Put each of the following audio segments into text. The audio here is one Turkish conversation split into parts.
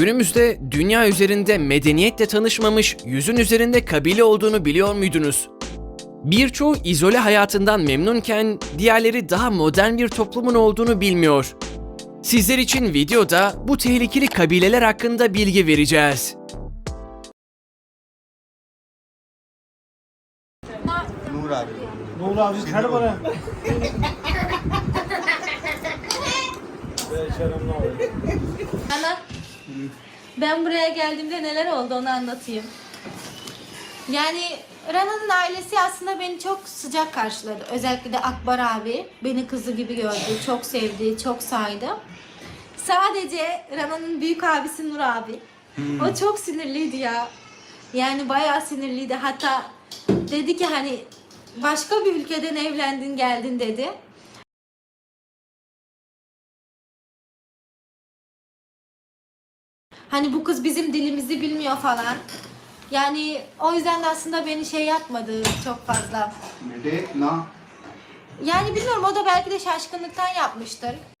Günümüzde dünya üzerinde medeniyetle tanışmamış yüzün üzerinde kabile olduğunu biliyor muydunuz? Birçoğu izole hayatından memnunken diğerleri daha modern bir toplumun olduğunu bilmiyor. Sizler için videoda bu tehlikeli kabileler hakkında bilgi vereceğiz. Nur abi. Nur abi her bana. Ana, ben buraya geldiğimde neler oldu onu anlatayım. Yani Rana'nın ailesi aslında beni çok sıcak karşıladı. Özellikle de Akbar abi beni kızı gibi gördü, çok sevdi, çok saydı. Sadece Rana'nın büyük abisi Nur abi. O çok sinirliydi ya. Yani bayağı sinirliydi. Hatta dedi ki hani başka bir ülkeden evlendin geldin dedi. Hani bu kız bizim dilimizi bilmiyor falan. Yani o yüzden de aslında beni şey yapmadı çok fazla. Neden? Na? Yani bilmiyorum o da belki de şaşkınlıktan yapmıştır.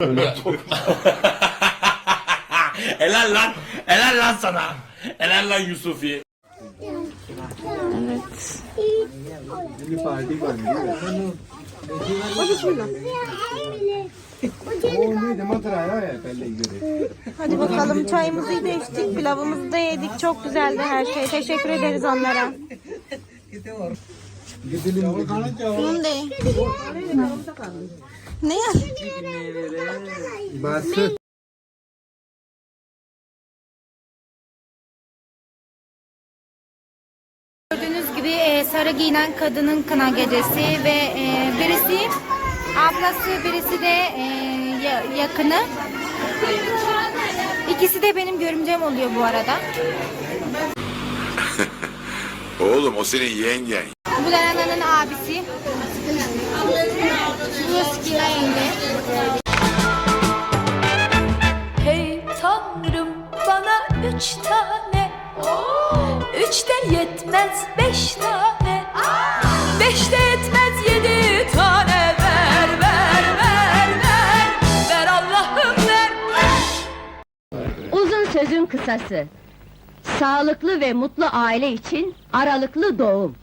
Helal lan. Helal lan sana. Helal lan Yusufi. Evet. Hadi bismillah. O neydi matraya var ya belli gibi. Hadi bakalım çayımızı da içtik, pilavımızı da yedik. Çok güzeldi her şey. Teşekkür ederiz onlara. Gidelim. Şimdi. Ne? Bası. Sarı giyinen kadının kına gecesi ve e, birisi ablası birisi de e, ya- yakını. İkisi de benim görümcem oluyor bu arada. Oğlum o senin yengen. Bu da Nana'nın abisi. Sözün kısası. Sağlıklı ve mutlu aile için aralıklı doğum.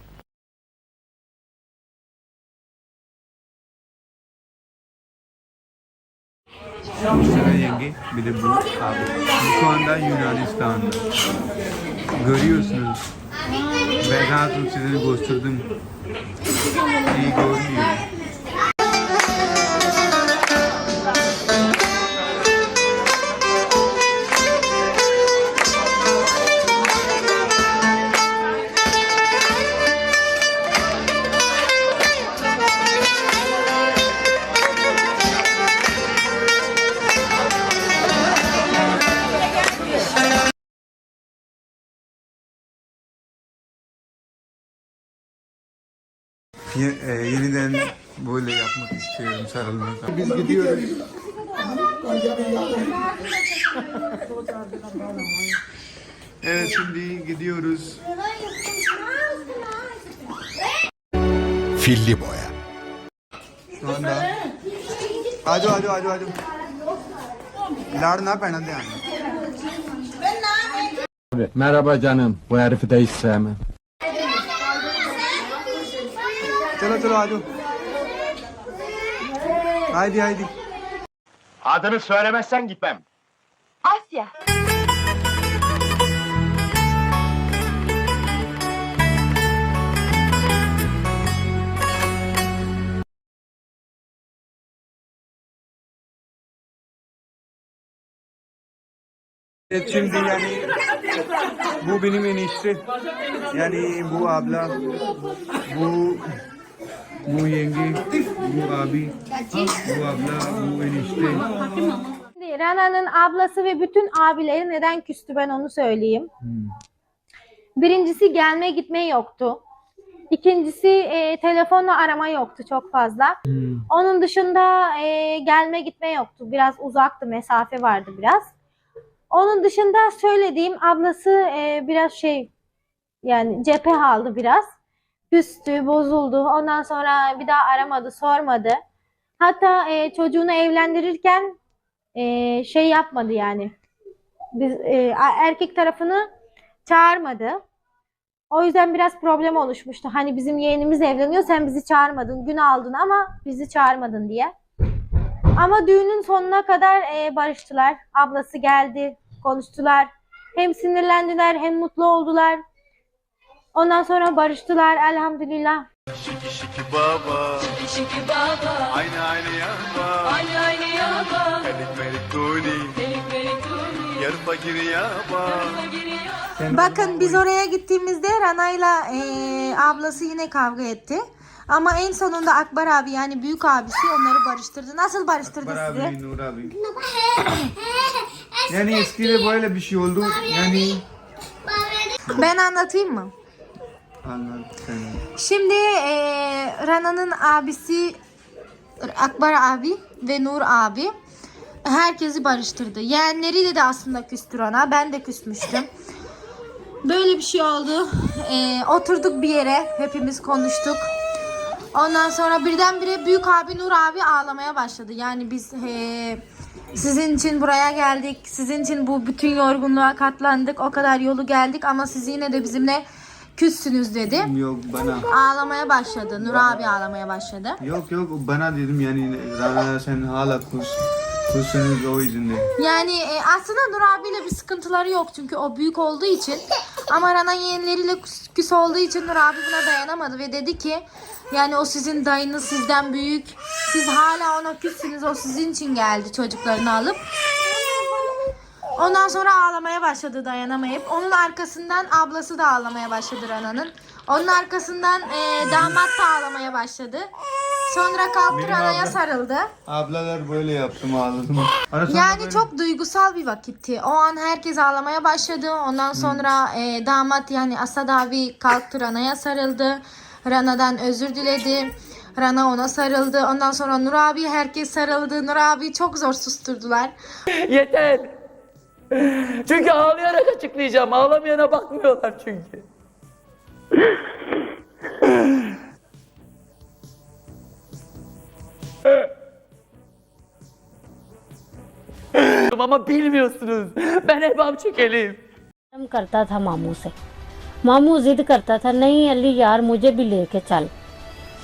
Sıra yenge, bir de bu abi. Şu anda Yunanistan'da. Görüyorsunuz. Ben rahatım size gösterdim. İyi görünüyor. Ye, e, yeniden böyle yapmak istiyorum sarılmak. Biz gidiyoruz. evet şimdi gidiyoruz. Filli boya. Şu anda. Ajo ajo ajo ajo. Lard ne yapayım hadi Merhaba canım. Bu herifi de hiç sevmem. चलो चलो आ जाओ haydi haydi. Adını söylemezsen gitmem. Asya. Şimdi yani bu benim enişte. Yani bu abla, bu bu yenge, bu abi, bu abla, bu enişte. Şimdi Rana'nın ablası ve bütün abileri neden küstü ben onu söyleyeyim. Birincisi gelme gitme yoktu. İkincisi e, telefonla arama yoktu çok fazla. Onun dışında e, gelme gitme yoktu. Biraz uzaktı, mesafe vardı biraz. Onun dışında söylediğim ablası e, biraz şey yani cephe aldı biraz. Küstü, bozuldu. Ondan sonra bir daha aramadı, sormadı. Hatta e, çocuğunu evlendirirken e, şey yapmadı yani. Biz e, erkek tarafını çağırmadı. O yüzden biraz problem oluşmuştu. Hani bizim yeğenimiz evleniyor sen bizi çağırmadın. Gün aldın ama bizi çağırmadın diye. Ama düğünün sonuna kadar e, barıştılar. Ablası geldi, konuştular. Hem sinirlendiler hem mutlu oldular. Ondan sonra barıştılar elhamdülillah. Şiki şiki baba. Şiki şiki baba Aynı aynı yaba. Aynı aynı yaba Melik melik tuni. Melik melik tuni Yarı fakir yaba. giriyor Bakın biz oraya gittiğimizde Rana'yla eee, ablası yine kavga etti. Ama en sonunda Akbar abi yani büyük abisi onları barıştırdı. Nasıl barıştırdı Akbar sizi? abi, Nur abi. Yani eskide böyle bir şey oldu. Yani Ben anlatayım mı? Şimdi eee, Rana'nın abisi Akbar abi ve Nur abi herkesi barıştırdı. Yeğenleriyle de aslında küstü Rana. Ben de küsmüştüm. Böyle bir şey oldu. Eee, oturduk bir yere. Hepimiz konuştuk. Ondan sonra birdenbire büyük abi Nur abi ağlamaya başladı. Yani biz eee, sizin için buraya geldik. Sizin için bu bütün yorgunluğa katlandık. O kadar yolu geldik ama siz yine de bizimle küssünüz dedi. Yok bana. Ağlamaya başladı. Nur abi ağlamaya başladı. Yok yok bana dedim yani Rana sen hala kus. Kusunuz o yüzden de. Yani e, aslında Nur abiyle bir sıkıntıları yok çünkü o büyük olduğu için. Ama Rana yeğenleriyle küs, küs olduğu için Nur abi buna dayanamadı ve dedi ki yani o sizin dayınız sizden büyük. Siz hala ona küssünüz. O sizin için geldi çocuklarını alıp. Ondan sonra ağlamaya başladı dayanamayıp. Onun arkasından ablası da ağlamaya başladı Rana'nın. Onun arkasından e, damat da ağlamaya başladı. Sonra kalktı Benim Rana'ya abla- sarıldı. Ablalar böyle yaptım ağladım. Ara sonra Yani böyle- çok duygusal bir vakitti. O an herkes ağlamaya başladı. Ondan sonra e, damat yani Asad abi kalktı Rana'ya sarıldı. Rana'dan özür diledi. Rana ona sarıldı. Ondan sonra Nur abi herkes sarıldı. Nur abi çok zor susturdular. Yeter. Çünkü ağlayarak açıklayacağım. Ağlamayana bakmıyorlar çünkü. Ama bilmiyorsunuz. Ben hep am çekeliyim. करता था मामू से मामू जिद करता था नहीं अली यार मुझे भी लेके चल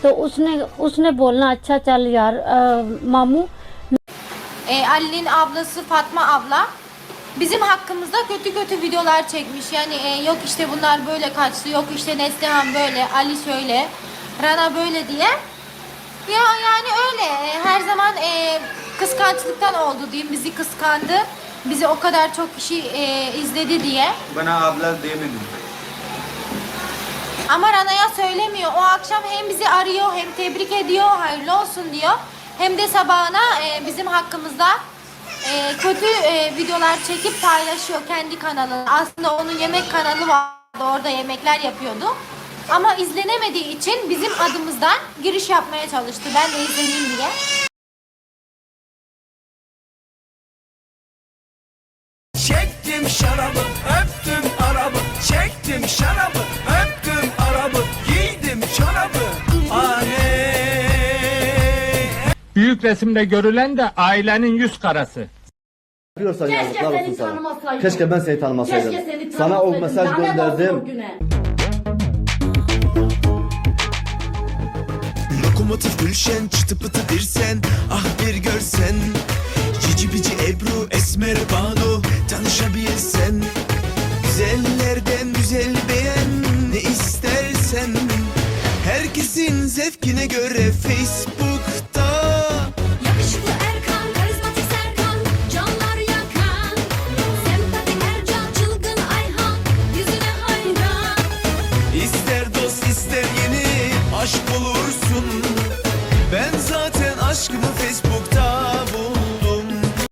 तो उसने उसने बोलना अच्छा चल यार अ, मामू E, Ali'nin ablası Fatma abla bizim hakkımızda kötü kötü videolar çekmiş. Yani e, yok işte bunlar böyle kaçtı, yok işte Neslihan böyle, Ali şöyle, Rana böyle diye. Ya yani öyle. E, Her zaman e, kıskançlıktan oldu diyeyim. Bizi kıskandı. Bizi o kadar çok kişi e, izledi diye. Bana abla demedim. Ama Rana'ya söylemiyor. O akşam hem bizi arıyor hem tebrik ediyor, hayırlı olsun diyor. Hem de sabahına e, bizim hakkımızda e, kötü e, videolar çekip paylaşıyor kendi kanalına. Aslında onun yemek kanalı vardı. Orada yemekler yapıyordu. Ama izlenemediği için bizim adımızdan giriş yapmaya çalıştı. Ben de izleneyim diye. Çektim şarabı, öptüm arabı. Çektim şarabı, Resimde görülen de ailenin yüz karası. Yapıyorsan yazıklar olsun sana. Keşke ben seni tanımasaydım. Sana o mesaj gönderdim. Lokomotif Gülşen, çıtı pıtı bir sen. Ah bir görsen. Cici bici Ebru, Esmer Banu. Tanışabilsen. Güzellerden güzel beğen ne istersen. Herkesin zevkine göre Facebook